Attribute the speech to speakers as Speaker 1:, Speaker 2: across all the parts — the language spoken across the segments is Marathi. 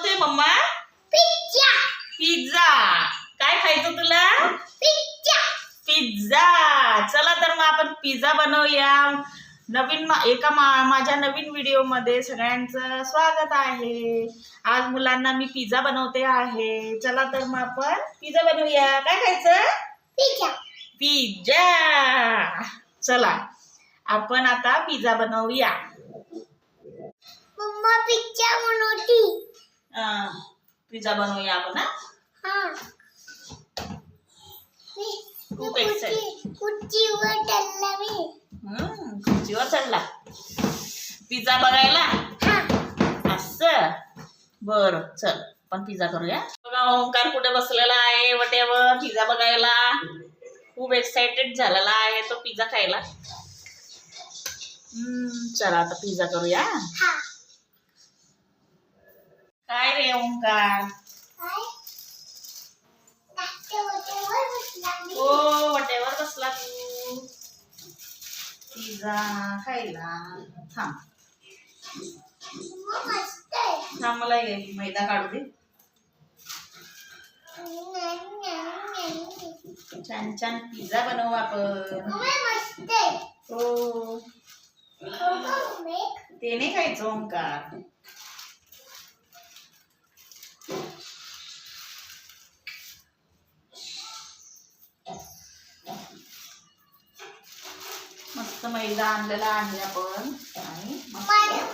Speaker 1: बनवते मम्मा?
Speaker 2: पिझ्झा
Speaker 1: पिझ्झा काय खायचं तुला?
Speaker 2: पिझ्झा
Speaker 1: पिझ्झा चला तर मग आपण पिझ्झा बनवूया. नवीन मा- एका मा माझ्या नवीन व्हिडिओमध्ये सगळ्यांचं स्वागत आहे. आज मुलांना मी पिझ्झा बनवते आहे. चला तर मग आपण पिझ्झा बनवूया. काय खायचं?
Speaker 2: पिझ्झा
Speaker 1: पिझ्झा चला आपण आता पिझ्झा बनवूया.
Speaker 2: Mamma pizza बनवती.
Speaker 1: पिझ्झा बनवूया आपण
Speaker 2: मी
Speaker 1: खूप
Speaker 2: मी?
Speaker 1: खुर्चीवर चढला पिझ्झा बघायला?
Speaker 2: हा.
Speaker 1: असं. बर चल पण पिझ्झा करूया. बघा ओंकार कुठे बसलेला आहे वट्यावर पिझ्झा बघायला. खूप एक्साइटेड झालेला आहे तो पिझ्झा खायला. हम्म, चला आता पिझ्झा करूया.
Speaker 2: हा.
Speaker 1: काय रे ओंकार?
Speaker 2: काय? नाश्ते वगैरे बसला
Speaker 1: ओ तू. पिझ्झा खायला. थांब. थांब मला हे मैदा काढू दे. छान छान पिझ्झा बनवू आपण. हो. ते नाही खायचं ओंकार. मस्त मैदा आणलेला आहे आपण. आणि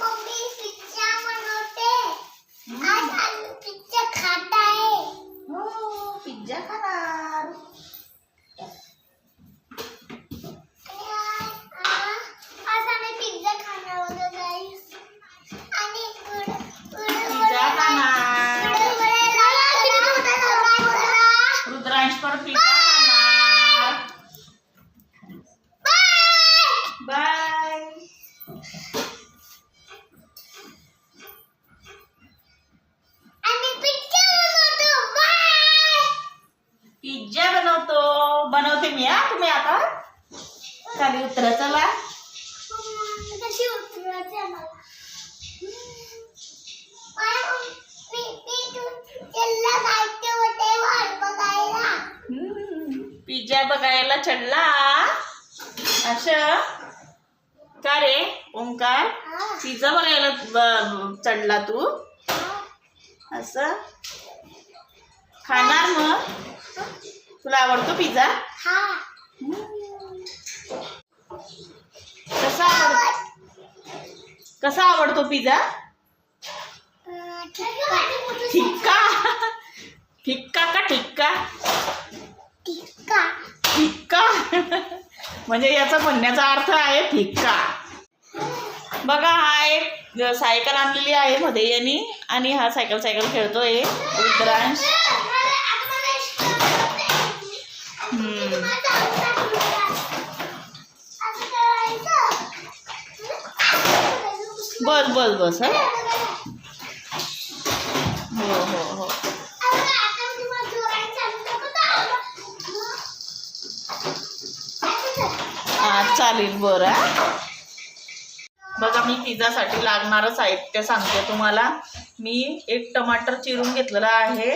Speaker 2: मम्मी पिझ्झा बनवते. आज आम्ही पिझ्झा खात
Speaker 1: रे ओंकार. पिझ्झा बघायला चढला तू. असं. खाणार मग? तुला आवडतो पिझ्झा? कसा आवड कसा आवडतो पिझ्झा?
Speaker 2: ठिक्का.
Speaker 1: फिक्का का ठिक्का?
Speaker 2: टिक्का
Speaker 1: फिक्का म्हणजे याचा म्हणण्याचा अर्थ आहे फिक्का बघा हा एक सायकल आणलेली आहे मध्ये यांनी आणि हा सायकल सायकल खेळतोय रुद्रांश. बस बस बस हा हो हो हो हा चालेल बरं. बघा मी पिझ्झासाठी लागणारं साहित्य सांगते तुम्हाला. मी एक टमाटर चिरून घेतलेला आहे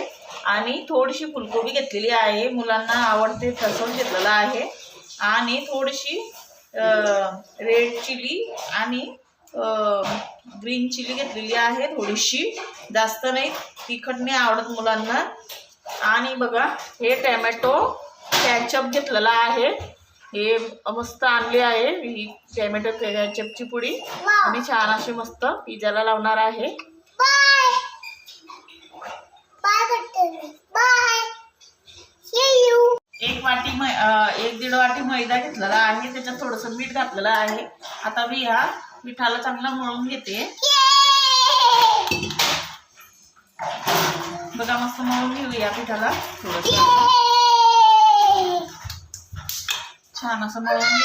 Speaker 1: आणि थोडीशी फुलकोबी घेतलेली आहे. मुलांना आवडते ठसवून घेतलेलं आहे. आणि थोडीशी रेड चिली आणि ग्रीन चिली घेतलेली आहे थोडीशी. जास्त नाही तिखट नाही आवडत मुलांना. आणि बघा हे टॅमॅटो कॅचअप घेतलेला आहे. हे मस्त आणले आहे. ही टॅमॅटो कॅचअपची पुडी. आणि छान अशी मस्त पिझ्झाला लावणार आहे. एक वाटी मै एक दीड वाटी मैदा घेतलेला आहे. त्याच्यात थोडंसं मीठ घातलेलं आहे. आता मी ह्या पिठाला चांगला मळून घेते. बघा मस्त मळून घेऊया पिठाला. थोडंसं. छान असं मळून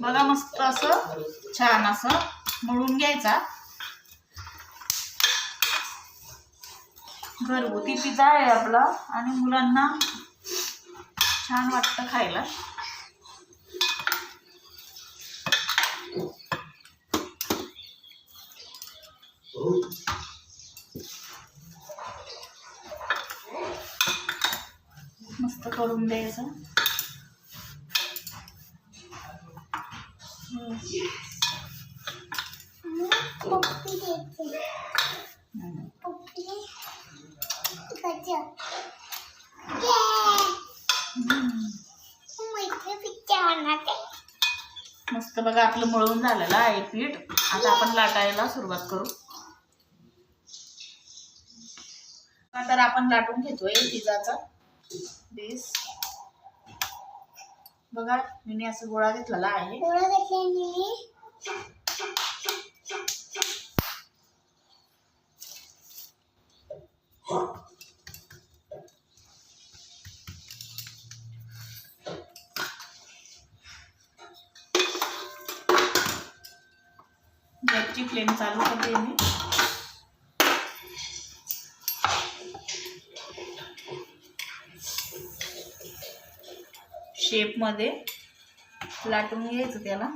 Speaker 1: बघा मस्त असं छान असं मळून घ्यायचा. घरगुती पिझ्झा आहे आपला आणि मुलांना छान वाटतं खायला. मस्त करून द्यायचं. तर बघा आपलं मळून झालेलं आहे पीठ. आता आपण लाटायला सुरुवात करू. तर आपण लाटून घेतोय पिझ्झाचा. बेस बघा मी असं गोळा घेतलेला आहे.
Speaker 2: गोळा घेतला
Speaker 1: गॅसची फ्लेम चालू करते मी. शेपमध्ये लाटून घ्यायचं त्याला.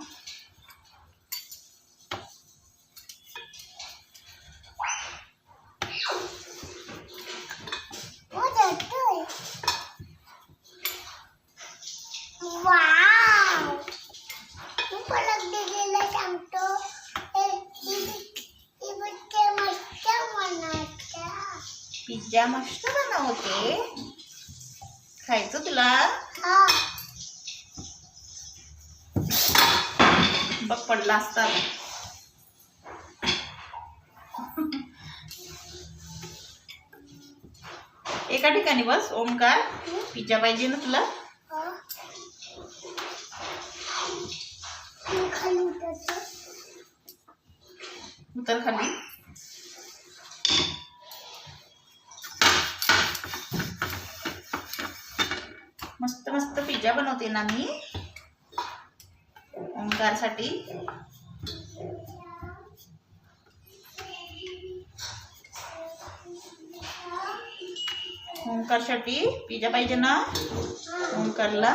Speaker 1: पिझ्झा मस्त बनवते खायचं तुला? बघ पडला असता. एका ठिकाणी बस ओमकार पिझ्झा पाहिजे ना तुला? उतर खाली. मस्त मस्त पिझ्झा बनवते ना मी. ओंकारसाठी. ओंकारसाठी पिझ्झा पाहिजे ना? ओंकारला.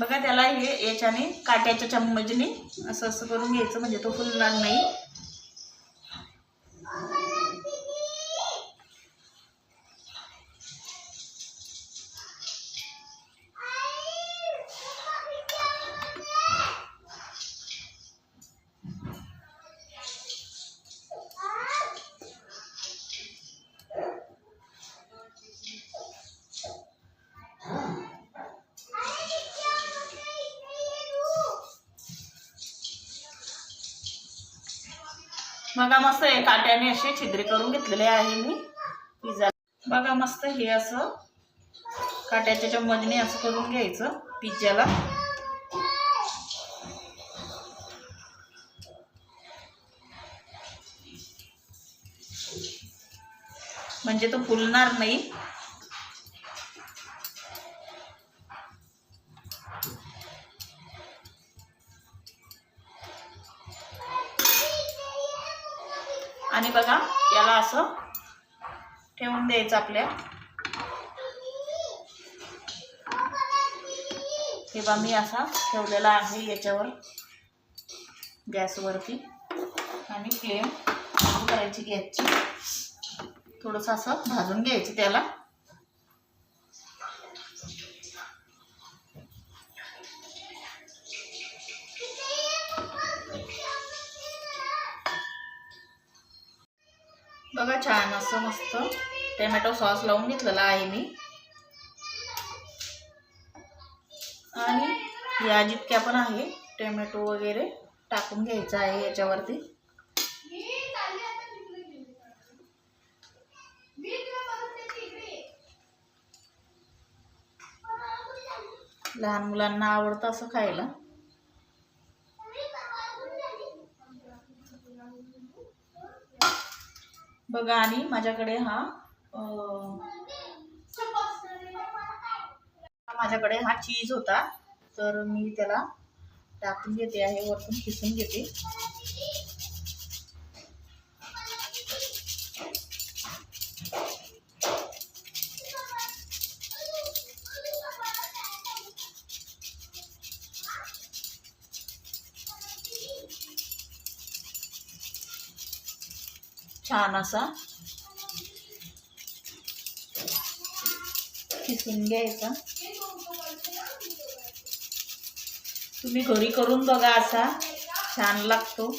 Speaker 1: बघा त्याला हे याच्याने काट्याच्या चम्मचने असं असं करून घ्यायचं म्हणजे तो फुलणार नाही. बघा मस्त काट्याने असे छिद्रे करून घेतलेले आहे मी. पिझ्झा. बघा मस्त हे असं काट्याच्या चम्मचने असं करून घ्यायचं पिझ्झाला. म्हणजे तो फुलणार नाही. ठेवून आपल्या. हे बा मी असा ठेवलेला आहे याच्यावर गॅसवरती. आणि फ्लेम करायची गॅसची. थोडंसं असं भाजून घ्यायचं त्याला. बघा छान असं मस्त. टोमॅटो सॉस लावून घेतलेला आहे मी. आणि या जितक्या पण आहे टोमॅटो वगैरे टाकून घ्यायचं आहे याच्यावरती. लहान मुलांना आवडतं असं खायला. बघा आणि माझ्याकडे हा माझ्याकडे हा चीज होता. तर मी त्याला टाकून घेते आहे वरतून किसून घेते. छान असा किसून घ्यायचा. तुम्ही घरी करून बघा असा. छान लागतो.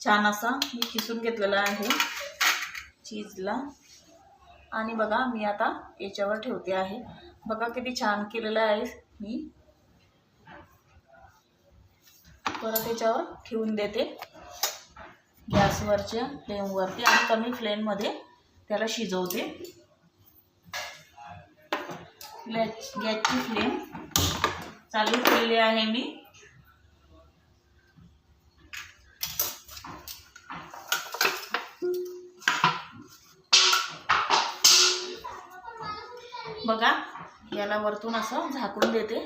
Speaker 1: छान असा मी किसून घेतलेला आहे. चीजला. आणि बघा मी आता याच्यावर ठेवते आहे. बघा किती छान केलेलं आहे मी. परत याच्यावर ठेवून देते. गॅसवरच्या फ्लेमवरती आणि कमी फ्लेममध्ये त्याला शिजवते. गॅसची फ्लेम चालू केलेली आहे मी. त्याला वरतून असं झाकून देते.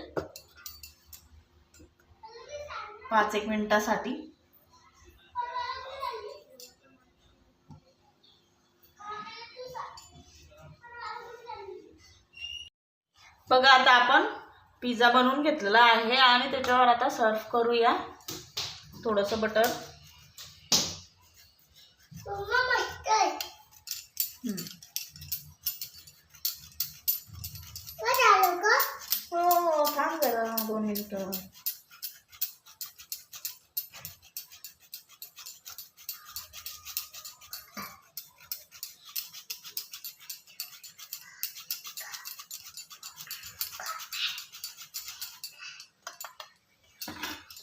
Speaker 1: पाच एक मिनिटासाठी. बघा आता आपण पिझ्झा बनवून घेतलेला आहे आणि त्याच्यावर आता सर्व करूया. थोडंसं बटर
Speaker 2: मम्मा मस्त आहे
Speaker 1: हम्म.
Speaker 2: काय झालं का
Speaker 1: हो थांब जरा दोन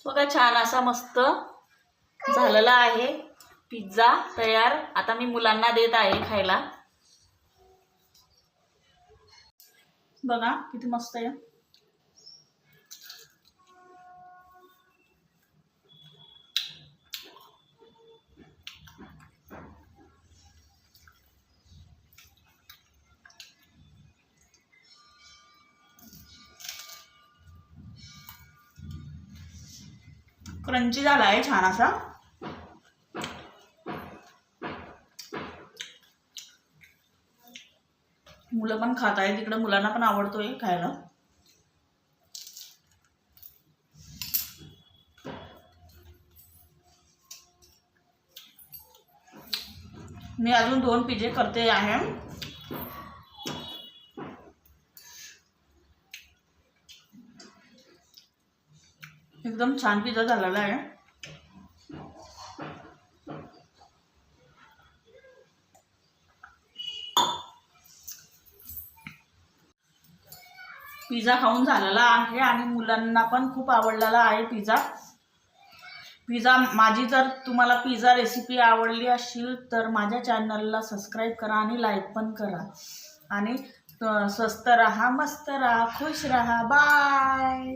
Speaker 1: बघा छान असा मस्त झालेला आहे पिझ्झा तयार. आता मी मुलांना देत आहे खायला. बघा किती मस्त आहे. क्रंची झाला आहे छान असा. मुलं पण खात आहे तिकडे मुलांना पण आवडतोय खायला. मी अजून दोन पिजे करते आहे. एकदम छान पिझ्झा झालेला आहे. पिझ्झा खाऊन झालेला आहे आणि मुलांना पण खूप आवडलेला आहे पिझ्झा. पिझ्झा माझी जर तुम्हाला पिझ्झा रेसिपी आवडली असेल तर माझ्या चॅनलला सबस्क्राईब करा आणि लाईक पण करा. आणि स्वस्त राहा मस्त राहा खुश राहा. बाय